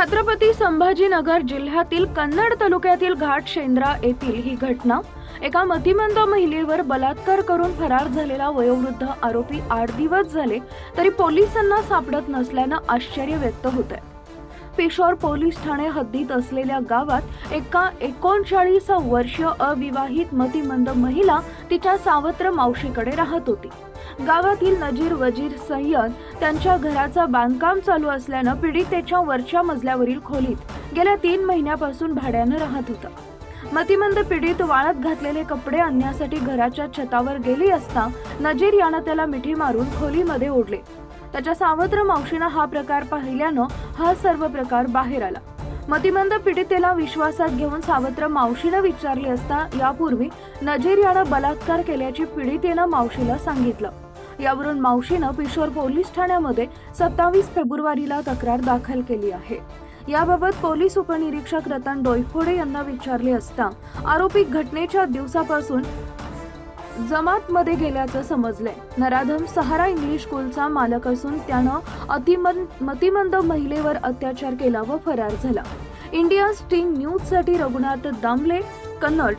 छत्रपती संभाजीनगर जिल्ह्यातील कन्नड तालुक्यातील घाट शेंद्रा येथील ही घटना एका मतिमंद महिलेवर बलात्कार करून फरार झालेला वयोवृद्ध आरोपी आठ दिवस झाले तरी पोलिसांना सापडत नसल्यानं आश्चर्य व्यक्त होत आहे पिशोर पोलीस ठाणे हद्दीत असलेल्या गावात एका एकोणचाळीस वर्ष अविवाहित मतिमंद महिला तिच्या सावत्र मावशीकडे राहत होती. गावातील नजीर वजीर सय्यद त्यांच्या घराचं बांधकाम चालू असल्यानं पीडितेच्या वरच्या मजल्यावरील खोलीत गेल्या तीन महिन्यापासून भाड्यानं राहत होता. मतिमंद पीडित वाळत घातलेले कपडे आणण्यासाठी घराच्या छतावर गेली असता नजीर यानं त्याला मिठी मारून खोलीमध्ये ओढले. त्याच्या सावत्र मावशीनं हा प्रकार पाहिल्यानं हा सर्व प्रकार बाहेर आला. मतिमंद पीडितेला विश्वासात घेऊन सावत्र मावशीनं विचारले असता यापूर्वी नजीर यानं बलात्कार केल्याची पीडितेनं मावशीला सांगितलं. यावरून मावशीनं पिशोर पोलीस ठाण्यामध्ये सत्तावीस फेब्रुवारीला तक्रार दाखल केली आहे. याबाबत पोलीस उपनिरीक्षक रतन डोईफोडे यांना विचारले असता आरोपी घटनेच्या दिवसापासून जमातमध्ये गेल्याचं समजलंय. नराधम सहारा इंग्लिश स्कूलचा मालक असून त्यानं अतिमन मतिमंद महिलेवर अत्याचार केला व फरार झाला. इंडिया स्टिंग न्यूजसाठी रघुनाथ दामले कन्नड